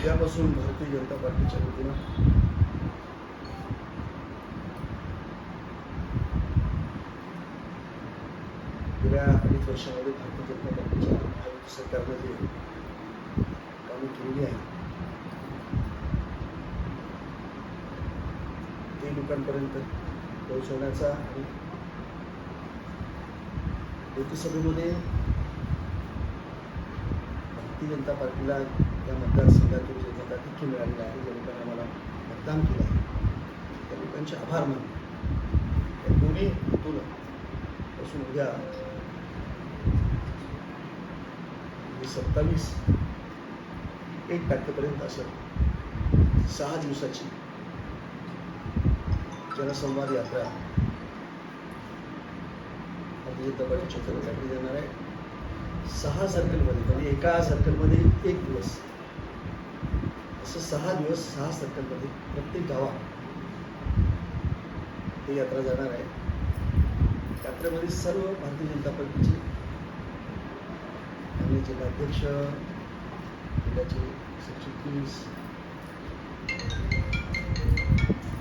उद्यापासून भारतीय जनता पार्टीच्या वतीनं गेल्या अडीच वर्षामध्ये भारतीय जनता पार्टीच्या भारत सरकारनं जे कामं केलेली आहे ते लोकांपर्यंत पोहोचवण्याचा आणि लोकसभेमध्ये भारतीय जनता पार्टीला त्या मतदारसंघातून जे मताधिक्य मिळालेलं आहे ज्या लोकांनी आम्हाला मतदान केलं आहे. त्या लोकांचे आभार मानले त्या दोन्ही हेतून पासून उद्या सत्तावीस एक तारखेपर्यंत असं सहा दिवसाची जनसंवाद यात्रा भारतीय जनता पार्टीच्या तर्फे काढली जाणार आहे. सहा सर्कलमध्ये म्हणजे एका सर्कलमध्ये एक दिवस. असं सहा दिवस सहा सप्टेंबरमध्ये प्रत्येक गावात ही यात्रा जाणार आहे. यात्रेमध्ये सर्व भारतीय जनता पार्टीचे आणि जिल्हाध्यक्ष जिल्ह्याचे सरचिटणीस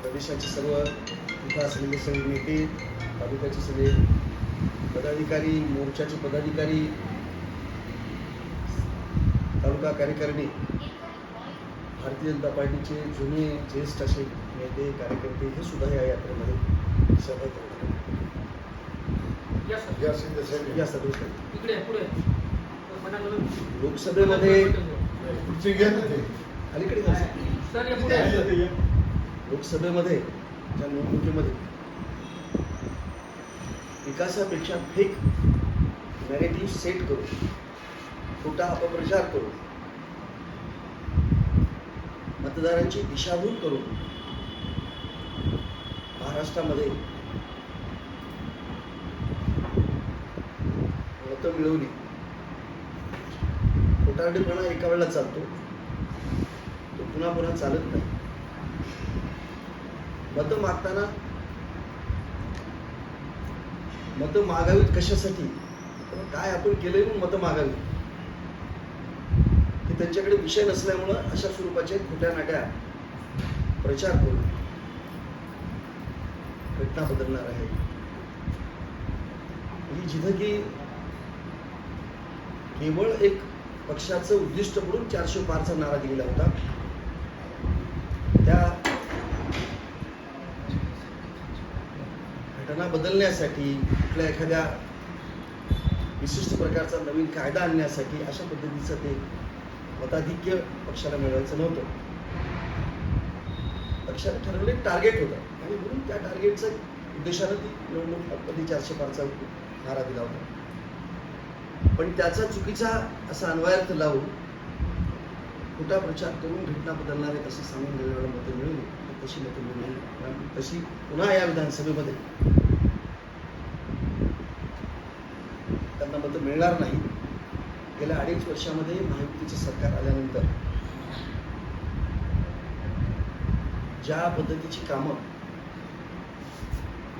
प्रदेशाचे सर्व तिथं असलेले सगळे नेते तालुक्याचे सगळे पदाधिकारी मोर्चाचे पदाधिकारी तालुका कार्यकारिणी भारतीय जनता पार्टीचे जुने ज्येष्ठ असे नेते कार्यकर्ते हे सुद्धा या यात्रेमध्ये सहभागी लोकसभेमध्ये अलीकडे लोकसभेमध्ये ज्या निवडणुकीमध्ये विकासापेक्षा फेक नॅरेटिव्ह सेट करून खोटा अपप्रचार करून मतदारांची दिशाभूल करून महाराष्ट्रामध्ये मतं मिळवली. खोटारडेपणा एका वेळेला चालतो. तो पुन्हा पुन्हा चालत नाही. मतं मागताना मतं मागावीत कशासाठी? काय आपण केलंय म्हणून मतं मागावी त्यांच्याकडे विषय नसल्यामुळं अशा स्वरूपाचे खोट्या नाट्या प्रचार करून घटना बदलणार आहे. ही जिथं की केवळ एक पक्षाचं उद्दिष्ट म्हणून चारशे पारचा नारा दिलेला होता. त्या घटना बदलण्यासाठी कुठल्या एखाद्या विशिष्ट प्रकारचा नवीन कायदा आणण्यासाठी अशा पद्धतीचं ते मताधिक्य पक्षाला मिळवायचं नव्हतं. पक्षाने ठरवले टार्गेट होतं. आणि म्हणून त्या टार्गेटचं उद्देशानं ती निवडणूक कधी चारशे पारचा नारा दिला होता. पण त्याचा चुकीचा असा अन्वयार्थ लावून खोटा प्रचार करून घटना बदलणार तसं सांगून वेळेला मतं मिळवली तर तशी मतं मिळवली तशी पुन्हा या विधानसभेमध्ये त्यांना मतं मिळणार नाही. गेल्या अडीच वर्षामध्ये महायुतीचं सरकार आल्यानंतर ज्या पद्धतीची कामं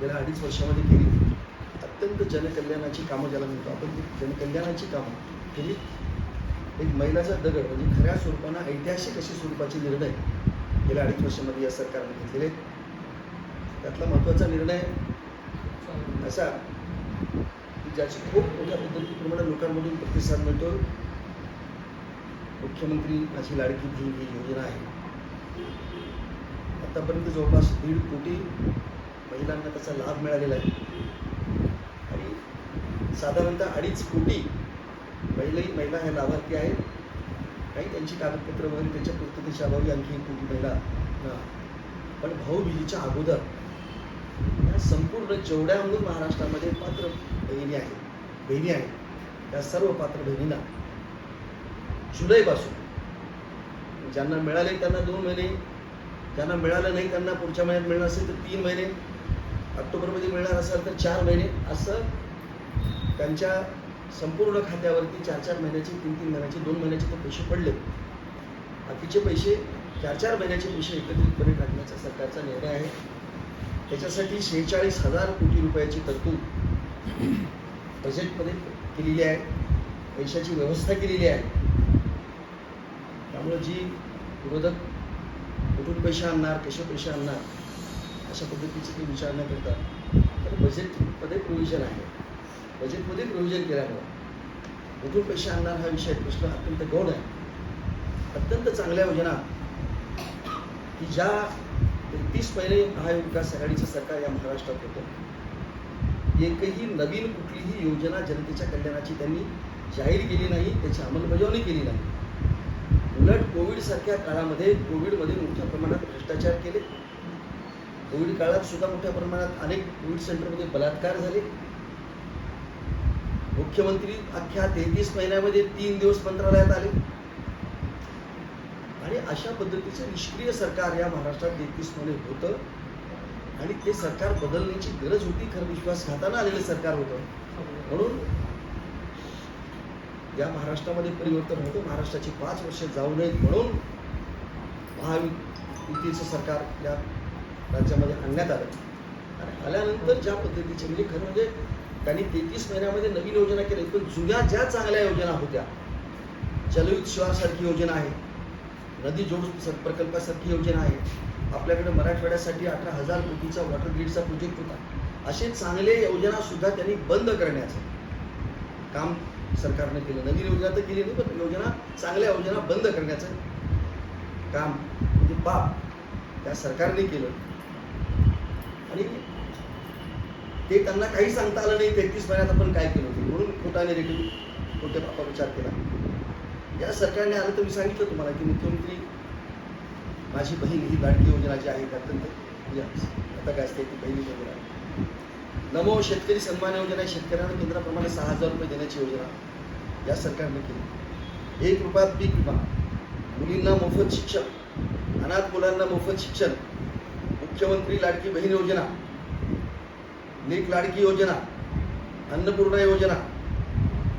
गेल्या अडीच वर्षामध्ये केली अत्यंत जनकल्याणाची कामं ज्याला म्हणतो आपण ती जनकल्याणाची कामं केली एक मैलाचा दगड म्हणजे खऱ्या स्वरूपानं ऐतिहासिक असे स्वरूपाचे निर्णय गेल्या अडीच वर्षामध्ये या सरकारने घेतलेले आहेत. त्यातला महत्त्वाचा निर्णय असा ज्याची खूप मोठ्या पद्धतीप्रमाणे लोकांमधून प्रतिसाद मिळतो मुख्यमंत्री माझी लाडकी बहीण ही योजना आहे. आतापर्यंत जवळपास दीड कोटी महिलांना त्याचा लाभ मिळालेला आहे. आणि साधारणतः अडीच कोटी महिलाही महिला ह्या लाभार्थी आहेत. काही त्यांची कागदपत्र वगैरे त्याच्या पूर्ततेच्या अभावी आणखी एक कोटी महिला पण भाऊबीजीच्या अगोदर संपूर्ण जेवढ्या म्हणून महाराष्ट्रामध्ये पात्र बहिणी आहेत. बहिणी आहेत. त्या सर्व पात्र बहिणींना जुलैपासून ज्यांना मिळाले त्यांना दोन महिने ज्यांना मिळालं नाही त्यांना पुढच्या महिन्यात मिळणार असेल तर तीन महिने ऑक्टोबरमध्ये मिळणार असेल तर चार महिने असं त्यांच्या संपूर्ण खात्यावरती चार चार महिन्याचे तीन तीन महिन्याचे दोन महिन्याचे तर पैसे पडले. बाकीचे पैसे चार चार महिन्याचे पैसे एकत्रितपणे काढण्याचा सरकारचा निर्णय आहे. त्याच्यासाठी शेहेचाळीस हजार कोटी रुपयाची तरतूद बजेटमध्ये केलेली आहे. पैशाची व्यवस्था केलेली आहे. त्यामुळे जी विरोधक कुठून पैसे आणणार कसे पैसे आणणार अशा पद्धतीचे ते विचार न करता तर बजेटमध्ये प्रोव्हिजन आहे. बजेटमध्ये प्रोव्हिजन केल्यामुळं कुठून पैसे आणणार हा विषय प्रश्न अत्यंत गौण आहे. अत्यंत चांगल्या योजना की ज्या एकतीस पहिले महाविकास आघाडीचं सरकार या महाराष्ट्रात होतं. एकही नवीन कुठलीही योजना जनतेच्या कल्याणाची त्यांनी जाहीर केली नाही त्याची अंमलबजावणी केली नाही. उलट कोविडसारख्या काळामध्ये कोविडमध्ये मोठ्या प्रमाणात भ्रष्टाचार केले. कोविड काळात सुद्धा मोठ्या प्रमाणात अनेक कोविड सेंटरमध्ये बलात्कार झाले. मुख्यमंत्री अख्ख्या तेहतीस महिन्यामध्ये तीन दिवस मंत्रालयात आले. आणि अशा पद्धतीचं निष्क्रिय सरकार या महाराष्ट्रात तेहतीसमध्ये होतं. आणि ते सरकार बदलण्याची गरज होती खरं विश्वासघातानं आलेलं सरकार होतं. म्हणून या महाराष्ट्रामध्ये परिवर्तन होतं. महाराष्ट्राची पाच वर्ष जाऊ नयेत म्हणून महायुतीचं सरकार या राज्यामध्ये आणण्यात आलं. आणि आल्यानंतर ज्या पद्धतीचे म्हणजे खरं म्हणजे त्यांनी तेहतीस महिन्यामध्ये नवीन योजना केल्या. पण जुन्या ज्या चांगल्या योजना होत्या जलयुत शिवारसारखी योजना आहे नदी जोड स- प्रकल्पासारखी योजना आहे. आपल्याकडे मराठवाड्यासाठी अठरा हजार कोटीचा वॉटर ग्रीडचा प्रोजेक्ट होता. असे चांगले योजना सुद्धा त्यांनी बंद करण्याचं काम सरकारने केलं. नवीन योजना तर केली नाही पण योजना चांगल्या योजना बंद करण्याचं काम म्हणजे बाप त्या सरकारने केलं. आणि ते त्यांना काही सांगता आलं नाही तेहतीस महिन्यात आपण काय केलं होतं? म्हणून खोटा निगेटिव्ह खोटे बापा विचार केला. या सरकारने आलं तर मी सांगितलं तुम्हाला की मुख्यमंत्री माझी बहीण ही लाडकी योजना जी आहे अत्यंत म्हणजे आता काय असते ती बहिणी योजना. नमो शेतकरी सन्मान योजना शेतकऱ्यांना केंद्राप्रमाणे सहा हजार रुपये देण्याची योजना या सरकारने केली. एक रुपयात पीक विमा मुलींना मोफत शिक्षण अनाथ मुलांना मोफत शिक्षण मुख्यमंत्री लाडकी बहीण योजना नीट लाडकी योजना अन्नपूर्णा योजना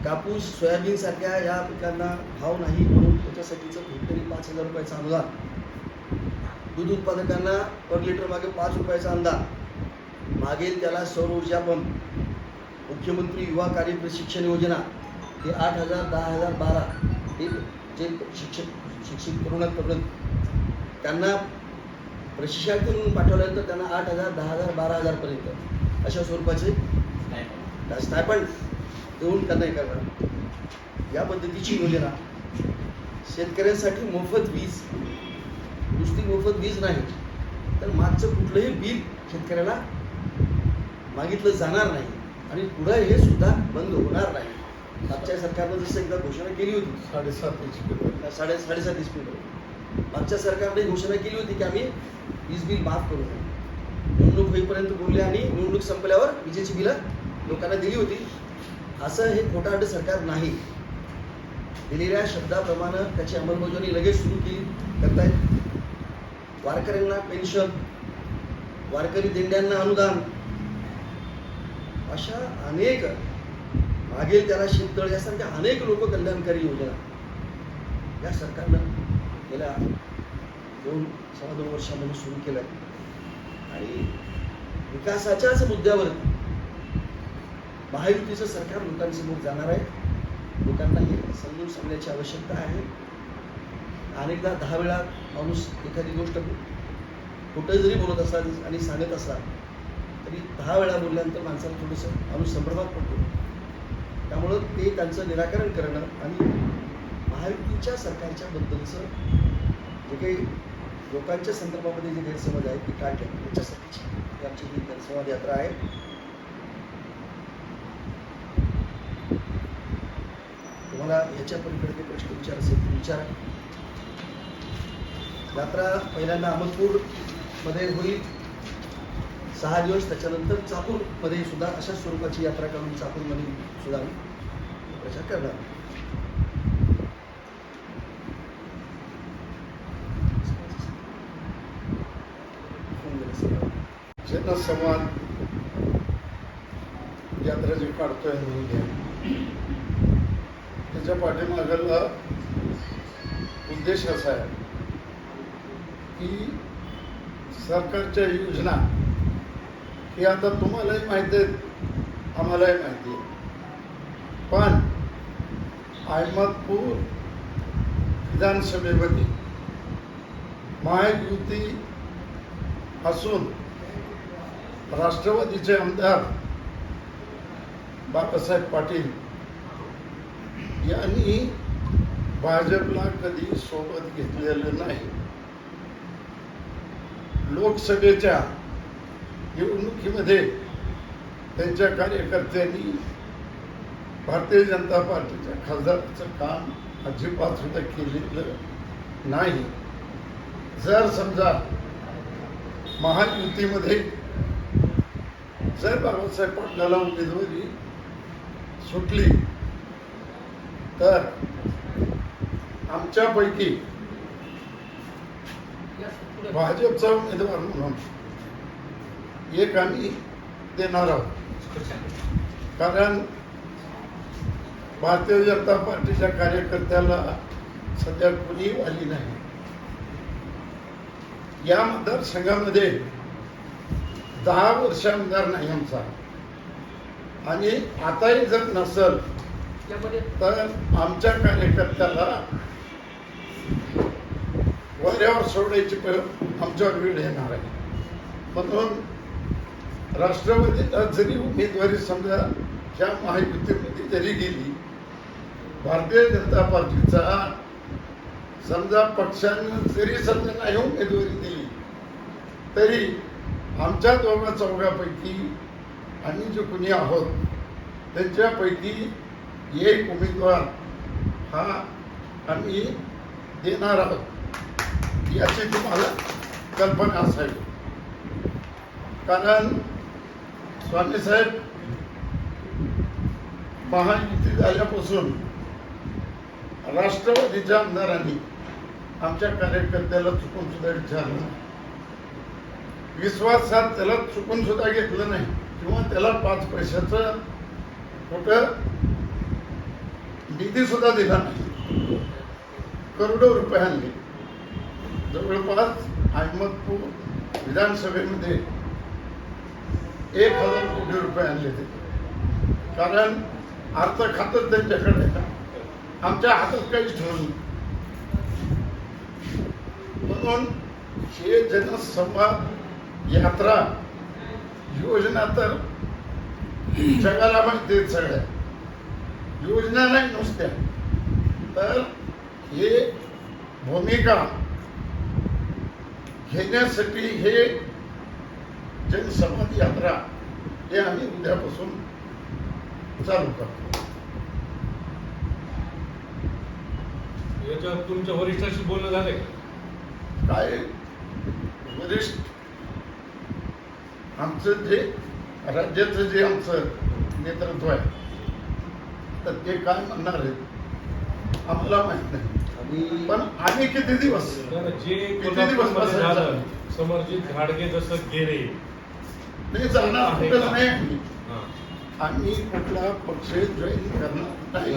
कापूस सोयाबीन सारख्या या पिकांना भाव नाही म्हणून त्याच्यासाठीचं हेक्टरी पाच हजार रुपयाचं अनुदान दूध उत्पादकांना पर लिटर मागे पाच रुपयाचा अनुदान मागेल त्याला सौर ऊर्जा पंप मुख्यमंत्री युवा कार्य प्रशिक्षण योजना हे आठ हजार दहा हजार बारा हे जे शिक्षक शिक्षित तरुणात तरुण त्यांना प्रशिक्षणातून पाठवल्यानंतर त्यांना आठ हजार दहा हजार बारा हजारपर्यंत अशा स्वरूपाचे स्टायपंड देऊन त्यांना हे करणार या पद्धतीची योजना. शेतकऱ्यांसाठी मोफत वीज. नुसती मोफत वीज नाही तर मागचं कुठलंही बिल शेतकऱ्याला मागितलं जाणार नाही आणि पुढे हे सुद्धा बंद होणार नाही. मागच्या सरकारनं जसं एकदा घोषणा केली होती. साडेसात इंच साडे साडेसात पी मागच्या सरकारने घोषणा केली होती की आम्ही वीज बिल माफ करू निवडणूक होईपर्यंत बोलले आणि निवडणूक संपल्यावर विजेची बिलं लोकांना दिली होती. असं हे खोटारडे सरकार नाही. दिलेल्या शब्दाप्रमाणे त्याची अंमलबजावणी लगेच सुरू केली. करतायत. वारकऱ्यांना पेन्शन वारकरी दिंड्यांना अनुदान. अशा अनेक मागेल त्याला शेततळ यासारख्या अनेक लोक कल्याणकारी योजना या सरकारनं गेल्या दोन सव्वा दोन वर्षामध्ये सुरू केल्या आणि विकासाच्याच मुद्द्यावर महायुतीचं सरकार लोकांसमोर जाणार आहे. लोकांना हे समजून सांगण्याची आवश्यकता आहे. अनेकदा दहा वेळा माणूस एखादी गोष्ट कुठं जरी बोलत असाल आणि सांगत असला तरी दहा वेळा बोलल्यानंतर माणसाला थोडंसं माणूस संभ्रमात पडतो. त्यामुळं ते त्यांचं निराकरण करणं आणि महायुतीच्या सरकारच्या बद्दलचं जे काही लोकांच्या संदर्भामध्ये जे गैरसमज आहेत ते काढले त्याच्यासाठीची आमची ही जनसंवाद यात्रा आहे. तुम्हाला याच्या पलीकडे काही प्रश्न विचार असेल तर विचारा. यात्रा पहिल्यांदा अहमदपूरमध्ये होईल. सहा दिवस त्याच्यानंतर चाकूरमध्ये सुद्धा अशा स्वरूपाची यात्रा करून चाकूरमध्ये सुद्धा आम्ही प्रचार करणार शेतात संवाद यात्रा जी काढतोय म्हणून त्याच्या पाठीमागला उद्देश असा आहे की सरकारच्या योजना हे आता तुम्हालाही माहिती आहेत आम्हालाही माहिती आहे पण अहमदपूर विधानसभेमध्ये महायुती असून राष्ट्रवादीचे आमदार बाबासाहेब पाटील यांनी भाजपला कधी सोबत घेतलेलं नाही. लोकसभेच्या निवडणुकीमध्ये त्यांच्या कार्यकर्त्यांनी भारतीय जनता पार्टीच्या खासदाराचं काम अजिबात सुद्धा केलेलं नाही. जर समजा महायुतीमध्ये जर बाबासाहेब पाटलाला उमेदवारी सुटली तर आमच्यापैकी भाजपचा उमेदवार म्हणून एक आम्ही देणार आहोत. कारण भारतीय जनता पार्टीच्या कार्यकर्त्याला सध्या कुणी आली नाही. या मतदारसंघामध्ये दहा वर्ष आमदार नाही आमचा. आणि आताही जर नसल तर आमच्या कार्यकर्त्याला वाऱ्यावर सोडायची आमच्यावर वेळ येणार आहे. म्हणून राष्ट्रवादीला जरी उमेदवारी समजा ह्या महायुतीमध्ये जरी गेली भारतीय जनता पार्टीचा समजा पक्षानं जरी समजा नाही उमेदवारी दिली तरी आमच्या दोघा चौघापैकी आम्ही जे कुणी आहोत त्यांच्यापैकी एक उमेदवार हा आम्ही देणार आहोत याची तुम्हाला कल्पना असावी. कारण स्वामीसाहेब महायुती झाल्यापासून राष्ट्रवादीच्या आमदारांनी आमच्या कार्यकर्त्याला चुकून सुद्धा विचारलं विश्वासात त्याला चुकून सुद्धा घेतलं नाही. किंवा त्याला पाच पैशाचं कुठं निधी सुद्धा दिला नाही. करोडो रुपये आणले. जवळपास अहमदपूर विधानसभेमध्ये एक हजार कोटी रुपये आणले ते. कारण अर्थ खातच त्यांच्याकडे आमच्या हातात काहीच ठेवलं नाही. म्हणून हे जनसंवाद यात्रा योजना तर जगाला माहिती सगळ्या योजना नाही नुसत्या. तर हे भूमिका घेण्यासाठी हे जनसंवाद यात्रा हे आम्ही उद्यापासून चालू करतो. याच्यावर तुमच्या वरिष्ठाशी बोलणं झालंय काय? वरिष्ठ. आमचं जे राज्याचं जे आमचं नेतृत्व आहे तर ते काय म्हणणार आहेत आम्हाला माहीत नाही. पण आम्ही किती दिवस? जे किती दिवस? झालं समरजित घाडगे जसं गेले. नाही जाणार कुठंच नाही. आम्ही. कुठला पक्ष जॉईन करणार नाही.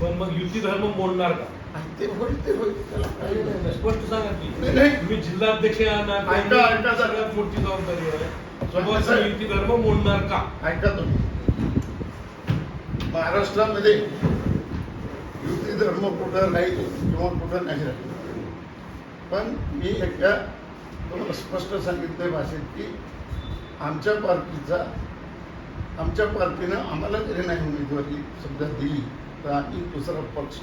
पण मग युती धर्म मोडणार का? आणि ते होईल ते होईल. त्याला काही नाही. स्पष्ट सांगा की. नाही. तुम्ही जिल्हाध्यक्ष ऐका, ऐका. सगळ्यात मोठी जबाबदारी आहे. युती धर्म मोडणार का? ऐका तुम्ही. महाराष्ट्रामध्ये युती धर्म कुठं राहील किंवा कुठं नाही राहील. पण मी एका तुम्हाला स्पष्ट सांगितलंय भाषेत की आमच्या पार्टीचा आमच्या पार्टीनं आम्हाला जरी नाही उमेदवारी समजा दिली तर आम्ही दुसरा पक्ष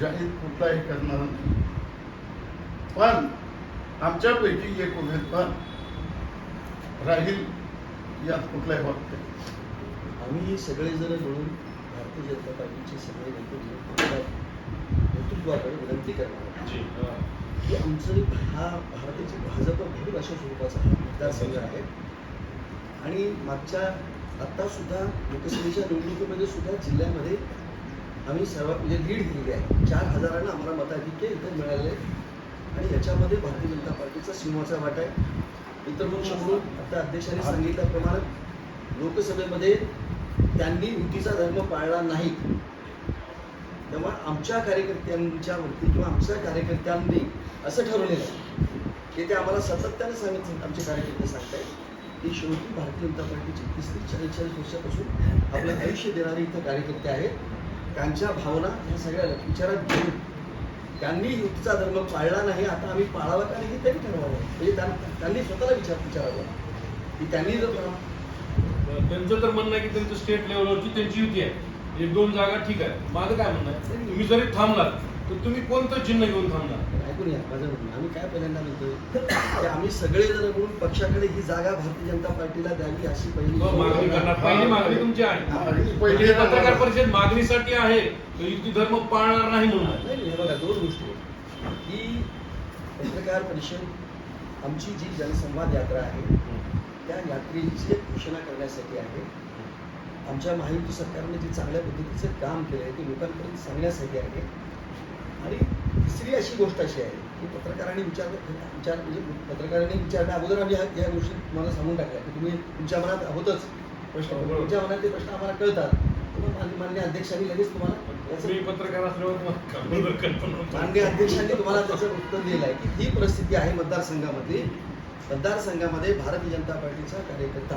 जाहीर कुठलाही करणार नाही. पण आमच्यापैकी एक उमेदवार राहील यात कुठलाही वाटत आम्ही सगळेजण मिळून भारतीय जनता पार्टीचे सगळे नेतृत्व नेतृत्वाकडे विनंती करणार. की आमचं हा भारताची भाजप बहुल अशा स्वरूपाचा हा मतदारसंघ आहे. आणि मागच्या आता सुद्धा लोकसभेच्या निवडणुकीमध्ये सुद्धा जिल्ह्यामध्ये आम्ही सर्वात म्हणजे लीड दिलेली आहे. चार हजारांना आम्हाला मताधिक्य इथं मिळाले आणि याच्यामध्ये भारतीय जनता पार्टीचा सिंहाचा वाटा आहे. इतर पक्ष म्हणून आता अध्यक्षांनी सांगितल्याप्रमाणे लोकसभेमध्ये त्यांनी युतीचा धर्म पाळला नाही. तेव्हा आमच्या कार्यकर्त्यांच्या वरती किंवा आमच्या कार्यकर्त्यांनी असं ठरवलेलं आहे की ते आम्हाला सातत्याने सांगितलं. आमचे कार्यकर्ते सांगतायत की शेवटी भारतीय जनता पार्टीची तीस चाळीस वर्षापासून आपलं आयुष्य देणारे इथं कार्यकर्ते आहेत. त्यांच्या भावना ह्या सगळ्या विचारात घेऊन त्यांनी युतीचा धर्म पाळला नाही आता आम्ही पाळावा का नाही हे त्यांनी ठरवावं. म्हणजे त्यांनी स्वतःला विचार विचारावं. की त्यांनी जर त्यांचं तर म्हणणं आहे की त्यांचं स्टेट लेवलवरची त्यांची युती आहे. एक दोन जागा ठीक आहे. माझं काय म्हणणं आहे? तुम्ही जरी थांबलात तर तुम्ही कोणतं चिन्ह घेऊन थांबणार ऐकून या माझं म्हणणं आम्ही काय पहिल्यांदा म्हणतोय की आम्ही सगळे जण मिळून पक्षाकडे ही जागा भारतीय जनता पार्टीला द्यावी अशी पहिली व मागणी करणार. पहिली मागणी तुमची आहे. पहिली म्हणजे पत्रकार परिषद मागणीसाठी आहे तर युती धर्म पाळणार नाही म्हणून. नाही नाही, हे बघा दोन गोष्टी आहेत. ही पत्रकार परिषद आमची जी जनसंवाद यात्रा आहे त्या यात्रेची घोषणा करण्यासाठी आहे. आमच्या महायुती सरकारने जे चांगल्या पद्धतीचं काम केलं आहे ते लोकांपर्यंत सांगण्यासाठी आहे. आणि तिसरी अशी गोष्ट अशी आहे की पत्रकारांनी विचार विचार म्हणजे पत्रकारांनी विचारण्या अगोदर आम्ही या गोष्टी तुम्हाला सांगून टाकल्या की तुम्ही तुमच्या मनात होतच प्रश्न. तुमच्या मनात ते प्रश्न आम्हाला कळतात. मान्य मान्य अध्यक्षांनी लगेच तुम्हाला पत्रकार असल्यावर. माननीय अध्यक्षांनी तुम्हाला त्याचं उत्तर दिलं आहे की ही परिस्थिती आहे मतदारसंघामध्ये. मतदारसंघामध्ये भारतीय जनता पार्टीचा कार्यकर्ता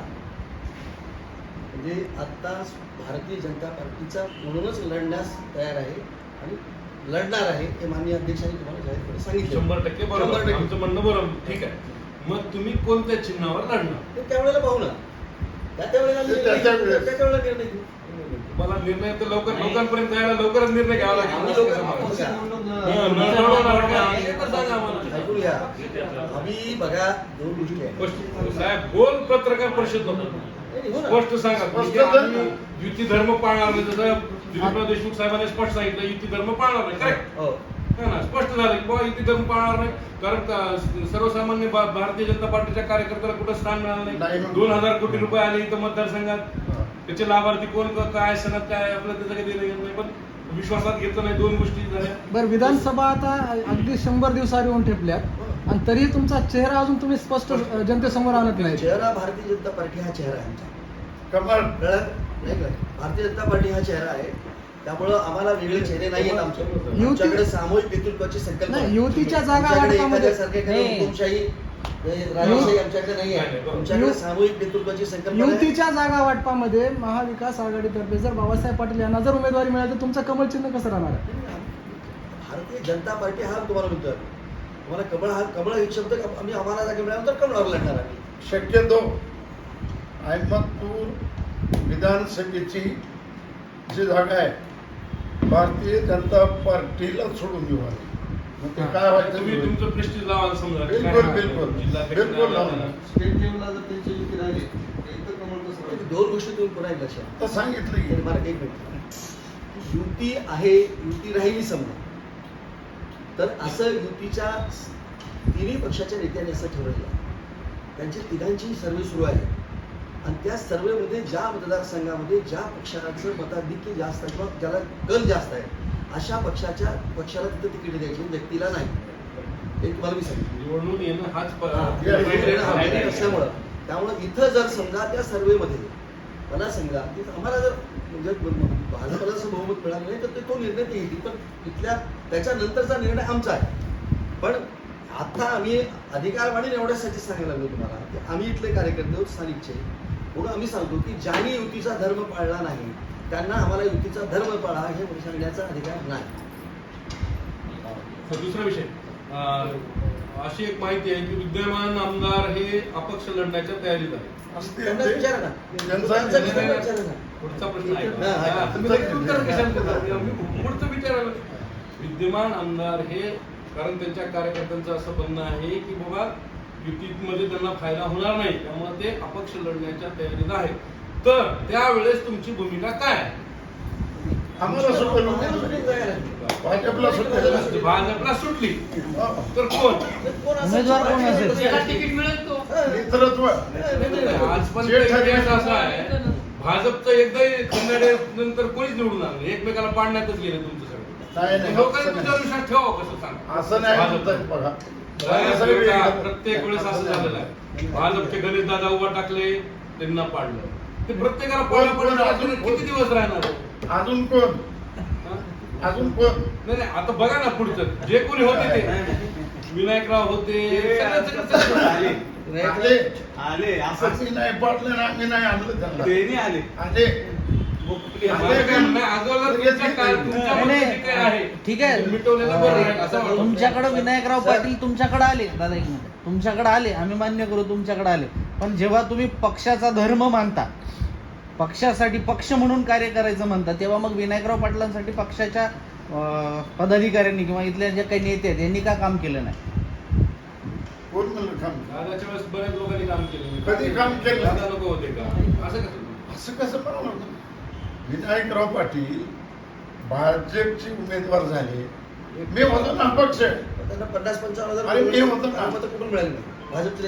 म्हणजे आता भारतीय जनता पार्टीचा म्हणूनच लढण्यास तयार आहे आणि लढणार आहे हे माननीय अध्यक्षांनी तुम्हाला जाहीरपणे सांगितलं शंभर टक्के बरोबर. आमचं म्हणणं बरोबर ठीक आहे मग तुम्ही कोणत्या चिन्हावर लढणार ते त्यावेळेला पाहू ना त्या त्यावेळेला ते निर्णय त्या- घेऊ. त्यावेळेस. त्या त्यावेळेला निर्णय घेऊ मला निर्णय तर लवकर लोकांपर्यंत यायला लवकरच निर्णय घ्यावा लागेल आम्ही. ऐकून घ्या बघा दोन गोष्टी आहेत. स्पष्ट- साहेब बोल पत्रकार परिषद. स्पष्ट सांगा. म्हणजे. आम्ही युती धर्म पाळणार नाही. जसं दिलीपराव देशमुख साहेबांनी स्पष्ट सांगितलं युती धर्म पाळणार नाही. करेक्ट हो. ना स्पष्ट झालं की बाबा युती धर्म पाळणार नाही. कारण का- सर्वसामान्य भा- भारतीय जनता पार्टीच्या कार्यकर्त्याला कुठं स्थान मिळालं नाही. दोन हजार कोटी रुपये आले इथं मतदारसंघात. त्याचे लाभार्थी कोण क- काय सणात काय आपलं त्याचं काही देणं घेणं नाही. पण विश्वासात घेतलं नाही दोन गोष्टी झाल्या. बरं विधानसभा आता अगदी शंभर दिवसावर येऊन ठेपल्यात. आणि तरी तुमचा चेहरा अजून तुम्ही स्पष्ट जनतेसमोर आणत नाही चेहरा भारतीय जनता पार्टी हा चेहरा आहे आमचा. कमळ कळलं? नाही कळलं? भारतीय जनता पार्टी हा चेहरा आहे. त्यामुळं आम्हाला वेगळे चेहरे नाही आहेत आमचे युती- आमच्याकडे सामूहिक नेतृत्वाची संकल्पना नाही, युतीच्या जागा आमच्याकडे वाटपामध्ये- एखाद्यासारखे काही नाही. हुकुमशाही आमच्याकडे नाही नाही, आहे नाही, बरोबर. आमच्याकडे यु- सामूहिक नेतृत्वाची संकल्पना आहे. युतीच्या जागा वाटपामध्ये महाविकास आघाडीतर्फे जर बाबासाहेब पाटील यांना जर उमेदवारी मिळाली तर तुमचं कमल चिन्ह कसं राहणार आहे भारतीय जनता पार्टी हा तुम्हाला म्हणतो तुम्हाला कमळ हा कमळ एक शब्द आम्ही आम्हाला जागा मिळाला तर कमळावर लढणार आम्ही शक्यतो अहमदपूर विधानसभेची जी जागा आहे भारतीय जनता पार्टीला सोडून देऊ आम्ही ते काय व्हायचं? तुम्ही तुमचं प्रेस्टीज लावा समजा. बिलकुल, काय- बिलकुल. जिल्हा बिलकुल लावा. स्टेट लेवलला जर त्यांची युती राहिली कसं? दोन गोष्टी तुम्ही पुन्हा एक लक्षात तर सांगितलं हे की मला एक मिनिट. युती आहे युती राहिली समजा. तर असं युतीच्या तिन्ही पक्षाच्या नेत्यांनी असं ठरवलं. त्यांची तिघांची सर्वे सुरू आहे. आणि त्या सर्वेमध्ये ज्या मतदारसंघामध्ये ज्या पक्षाचं मताधिक्य जास्त किंवा ज्याला कल जास्त आहे अशा पक्षाच्या पक्षाला तिथं तिकीट द्यायची व्यक्तीला नाही. हे तुम्हाला मी सांगितलं निवडणूक येणं हाच प- हे असल्यामुळं. त्यामुळं इथं जर समजा त्या सर्वेमध्ये मला सांगा की आम्हाला जर म्हणजे भाजपला जर बहुमत मिळालं नाही तर ते तो निर्णय ते घेतील पण इथल्या त्याच्यानंतरचा निर्णय आमचा आहे. पण आता आम्ही अधिकारवाणी एवढ्यासाठी सांगायला लागलो तुम्हाला की आम्ही इथले कार्यकर्ते आहोत स्थानिकचे म्हणून आम्ही सांगतो की ज्यांनी युतीचा धर्म पाळला नाही त्यांना आम्हाला युतीचा धर्म पाळा हे सांगण्याचा अधिकार नाही. तर दुसरा विषय. अशी एक माहिती आहे की विद्यमान आमदार हे अपक्ष लढण्याच्या तयारीत आहे. पुढचा प्रश्न आहे. पुढचं विचारायला विद्यमान आमदार हे कारण त्यांच्या कार्यकर्त्यांचं असं म्हणणं आहे की बाबा युतीमध्ये त्यांना फायदा होणार नाही. त्यामुळे ते अपक्ष लढण्याच्या तयारीत आहे तर त्यावेळेस तुमची भूमिका काय? आम्हाला सुटेल. भाजपला सुटेल भाजपला सुटली हा. तर कोण? उमेदवार कोण असेल? तिकीट मिळेल तो नेतृत्व आज पण जे ठरेल इतिहास असा आहे भाजपचं एकदाही खंडाडे नंतर कोणीच निवडून आलं. एकमेकाला पाडण्यातच गेले तुमचं सगळं. लोकांनी विश्वास ठेवा कसं सांग असं नाही बघा प्रत्येक वेळेस असं झालेलं आहे भाजपचे गणेश दादा उभा टाकले त्यांना पाडलं ते प्रत्येकाला पाडलं पडलं अजून किती दिवस राहणार? अजून कोण? हा? अजून कोण? नाही नाही आता बघा ना पुढचं. जे कोणी होते ते. विनायकराव होते सगळं- सगळं- सगळं. आले. आले. असं नाही पाडलं ना आम्ही नाही आणलं त्यांना. आले. आले. माझं काय म्हणणं आहे, अगोदर तुमच्या काळ- तुमच्या नाही, मध्ये नाही. जे काही आहे? ठीक आहे. ते मिटवलेलं बरं आहे असं वाटतं. तुमच्याकडे विनायकराव पाटील तुमच्याकडे आले. दादा एक मिनिट. तुमच्याकडे आले आम्ही मान्य करू तुमच्याकडे आले. पण जेव्हा तुम्ही पक्षाचा धर्म मानता पक्षासाठी पक्ष म्हणून कार्य करायचं म्हणता तेव्हा मग विनायकराव पाटलांसाठी पक्षाच्या पदाधिकाऱ्यांनी किंवा इथल्या जे काही नेते आहेत यांनी का काम केलं नाही? कोण म्हणलं काम? दादाच्या वेळेस बऱ्याच लोकांनी काम केलं. कधी काम केलं? दादा लोक होते का? असं कसं असं कसं नका विनायकराव पाटील भाजपचे उमेदवार झाले. मी होतो ना अपक्ष. त्यांना पन्नास पंचावन्न अरे मी होतो ना. हजार मतं कुठून मिळाली नाही? भाजपचे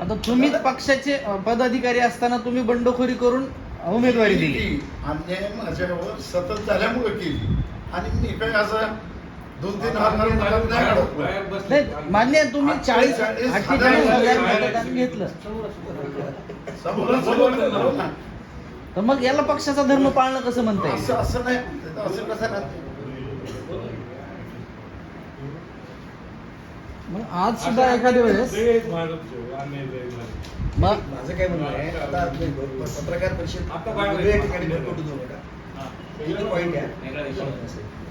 आता तुम्हीच पक्षाचे पदाधिकारी असताना तुम्ही बंडखोरी करून उमेदवारी दिली. अन्याय माझ्यावर सतत झाल्यामुळे केली. आणि मी काही असं दोन तीन हजार मान्य आहे तुम्ही चाळीस अठ्ठेचाळीस हजार मतदान घेतलं. तर मग याला पक्षाचा धर्म पाळणं कसं म्हणता येईल? असं असं नाही असं कसं नाही मग आज सुद्धा एखाद्या वेळेस. मग माझं काय म्हणणं आहे आता आपले पत्रकार परिषद आता काय वेगळ्या ठिकाणी भरकटू देऊ नका एक पॉईंट घ्या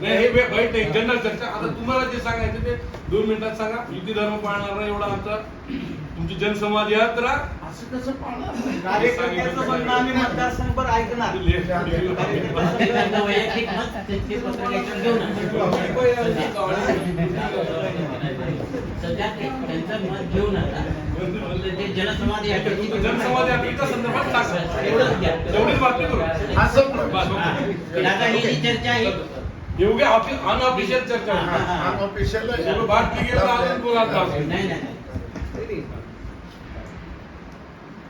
नाही हे वाईट जनरल चर्चा आता तुम्हाला जे सांगायचं ते दोन मिनिटात सांगा युती धर्म पाळणार नाही एवढा आमचा तुमची जनसंवाद यात्रा असं कसं पाळणार वैयक्तिक मत त्यांचे पत्रकारांच्यावर घेऊ नका. सध्या ते- त्यांचं मत घेऊ नका फक्त ते जनसंवाद यात्रेची जनसंवाद यात्रेच्या संदर्भात सांगा एवढंच घ्या. एवढीच बातमी करू असं बस, ओके. आता ही जी चर्चा आहे एवढी अनऑफिशियल चर्चा. अनऑफिशियल बातमी गेलं अजून बोलायला. नाही नाही.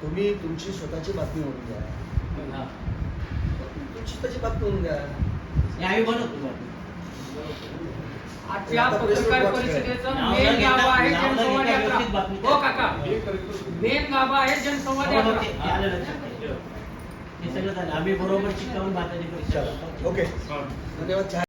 तुम्ही तुमची स्वतःची बातमी म्हणून द्या हा. तुमची स्वतःची बातमी म्हणून द्या हे आम्ही बनवतो. आजच्या पत्रकार परिषदेचं मेन गाभा आहे नाव न जनसंवाद यात्रा. हो काका. हे. मेन गाभा आहे जनसंवाद हो, हो, यात्रा. हे आम्ही बरोबर शिकावून बातमी ओके. हा. धन्यवाद.